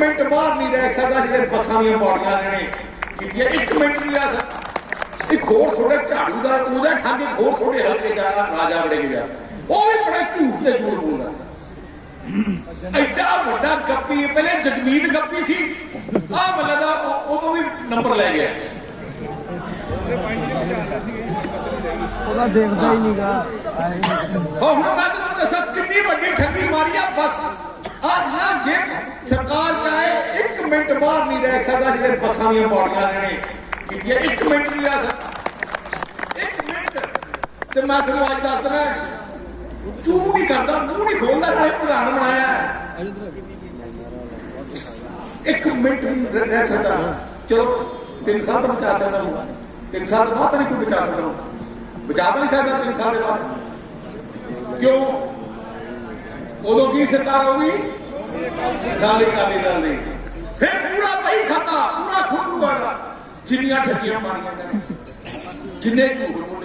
Minute ਬਾਹਰ ਨਹੀਂ ਰਹਿ ਸਕਦਾ ਜਿਹੜੇ ਬੱਸਾਂ ਦੀਆਂ ਬੋੜੀਆਂ ਨੇ। ਕੀਤੀਆਂ ਇੱਕ ਮਿੰਟ ਨਹੀਂ ਰਹਿ ਸਕਦਾ। ਇੱਕ ਹੋਰ ਥੋੜੇ ਝਾੜੂ ਦਾ ਉਹਦਾ ਠੱਗ ਇੱਕ ਹੋਰ ਥੋੜੇ ਹਲਕੇ ਦਾ ਰਾਜਾ ਵੜੇ ਗਿਆ ਉਹ ਵੀ ਬੜਾ ਝੂਠ ਤੇ ਝੂਠ ਬੋਲਦਾ। ਐਡਾ ਵੱਡਾ ਗੱਪੀ ਪਹਿਲੇ ਜਗਮੀਤ ਗੱਪੀ ਸੀ। ਆਹ ਮੱਲਾ ਦਾ ਉਦੋਂ ਵੀ ਨੰਬਰ ਲੈ ਗਿਆ। ਉਹਦਾ ਦੇਖਦਾ ਹੀ ਨਹੀਂਗਾ ਹੁਣ ਮੈਂ ਤੁਹਾਨੂੰ ਦੱਸਾਂ ਕਿੰਨੀ ਵੱਡੀ ਠੱਗੀ ਮਾਰੀ ਆ ਬਸ। ਆ ਨਾ ਜੇ ਸਰਕਾਰ ਮਿੰਟ ਬਾਹਰ ਨਹੀਂ ਰਹਿ ਸਕਦਾ ਜਿਹੜੇ ਬੱਸਾਂ ਦੀਆਂ ਬੋੜੀਆਂ ਨੇ ਕੀਤੀਆਂ। ਇੱਕ ਮਿੰਟ ਨਹੀਂ ਰਹਿ ਸਕਦਾ। ਇੱਕ ਮਿੰਟ। ਤੇ ਮੈਂ ਤੁਹਾਨੂੰ ਅੱਜ ਦੱਸਦਾ ਚੂਹ ਨਹੀਂ ਕਰਦਾ, ਮੂੰਹ ਨਹੀਂ ਖੋਲਦਾ, ਨਾਲੇ ਪ੍ਰਧਾਨ ਬਣਾਇਆ ਇੱਕ ਮਿੰਟ ਨਹੀਂ ਰਹਿ ਸਕਦਾ। ਚਲੋ, ਤਿੰਨ ਸਾਲ ਤਾਂ ਬਚਾ ਸਕਦਾ ਹੂੰ ਤਿੰਨ ਸਾਲ ਤੋਂ ਬਾਅਦ ਨਹੀਂ ਕੋਈ ਬਚਾ ਸਕਦਾ ਬਚਾ ਤਾਂ ਨਹੀਂ ਸਕਦਾ ਤਿੰਨ ਸਾਲ ਦੇ ਬਾਅਦ। ਕਿਉਂ? ਉਦੋਂ ਕੀ ਸਰਕਾਰ ਹੋਊਗੀ ਗਾਲੀ ਗਾਲੀ ਗਾਲੀ ਫਿਰ ਪੂਰਾ ਬਈ ਖਾਤਾ ਪੂਰਾ ਖੋਲੂਗਾ ਜਿੰਨੀਆਂ ਠੱਗੀਆਂ ਮਾਰੀਆਂ ਨੇ। ਜਿੰਨੇ ਝੂਠ।